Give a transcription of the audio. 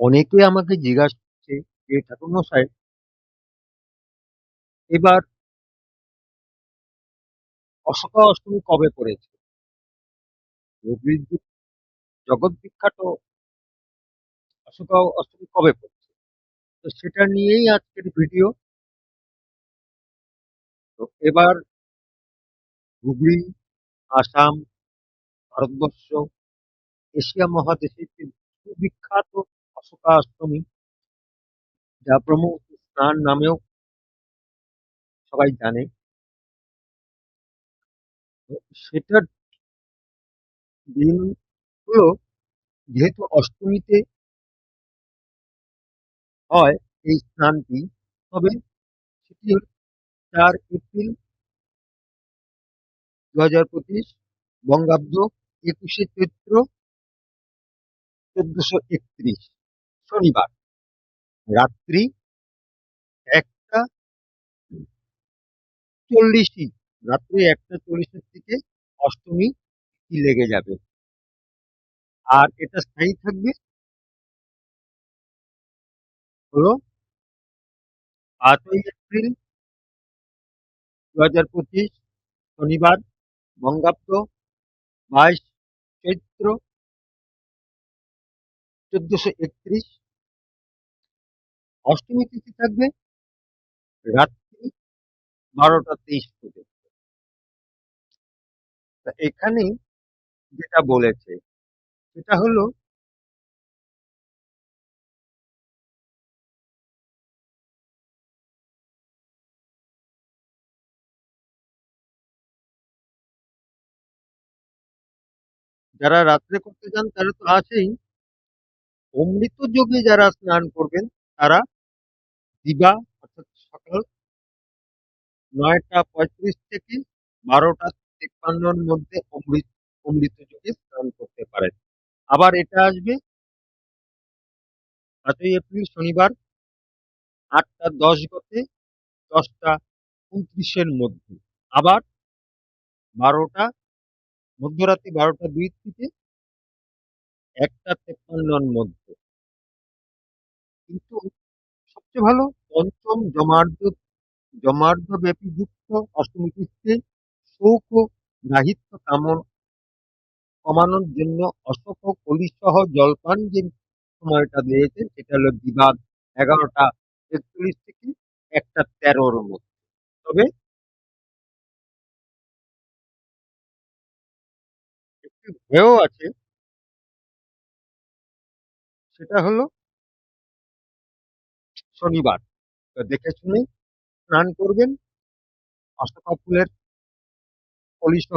অনেকে আমাকে জিজ্ঞাসা করছে যে ঠাকুরমশাই, এবার অশোকা অষ্টমী কবে পড়েছে জগৎ বিখ্যাত অশোকা অষ্টমী কবে পড়ছে তো সেটা নিয়েই আজকের ভিডিও। তো এবার হুগলি, আসাম, ভারতবর্ষ, এশিয়া মহাদেশের যে সুবিখ্যাত অশোকা যা ব্রহ্ম স্নান নামেও সবাই জানে। সেটার দিন হলো, যেহেতু অষ্টমীতে হয় এই স্নানটি, তবে সেটি চার এপ্রিল দু হাজার পঁচিশ, বঙ্গাব্দ একুশে চৈত্র চোদ্দশো একত্রিশ। শনিবার। রাত্রি একটা চল্লিশই, রাত্রি একটা চল্লিশের থেকে অষ্টমী তিথি লেগে যাবে। আর এটা স্থায়ী থাকবে হলো পাঁচই এপ্রিল দু হাজার পঁচিশ, শনিবার, বঙ্গাব্দ, বাইশ, চৈত্র, চোদ্দশো একত্রিশ অষ্টমী তিথি থাকবে, রাত্রি বারোটা তেইশ পর্যন্ত। এখানে যেটা বলেছে, সেটা হলো যারা রাত্রে করতে যান, তারা তো আছেই। অমৃত যোগে যারা স্নান করবেন, তারা দিবা, অর্থাৎ সকাল নয়টা পঁয়ত্রিশ থেকে বারোটা তিপ্পান্নর মধ্যে অমৃত অমৃত যোগে স্নান করতে পারেন। আবার এটা আসবে পাঁচই এপ্রিল, শনিবার আটটা দশ গতে দশটা উনত্রিশের মধ্যে। আবার বারোটা মধ্যরাত্রি বারোটা দুই থেকে একটা তেপ্পান্নর মধ্যে। কিন্তু সবচেয়ে ভালো পঞ্চম জমার্দ জমার্দ ব্যাপী যুক্ত অষ্টমী তিথিতে শৌক ও কামন কমানোর জন্য অশোক কলিসহ জলপান যে সময়টা দিয়েছে সেটা হলো দিবাগ এগারোটা একচল্লিশ থেকে একটা তেরোর মধ্যে। তবে একটি ভয়েও আছে, সেটা হলো শনিবার। দেখে শুনে স্নান করবেন। অশোকা ফুলের কলিসহ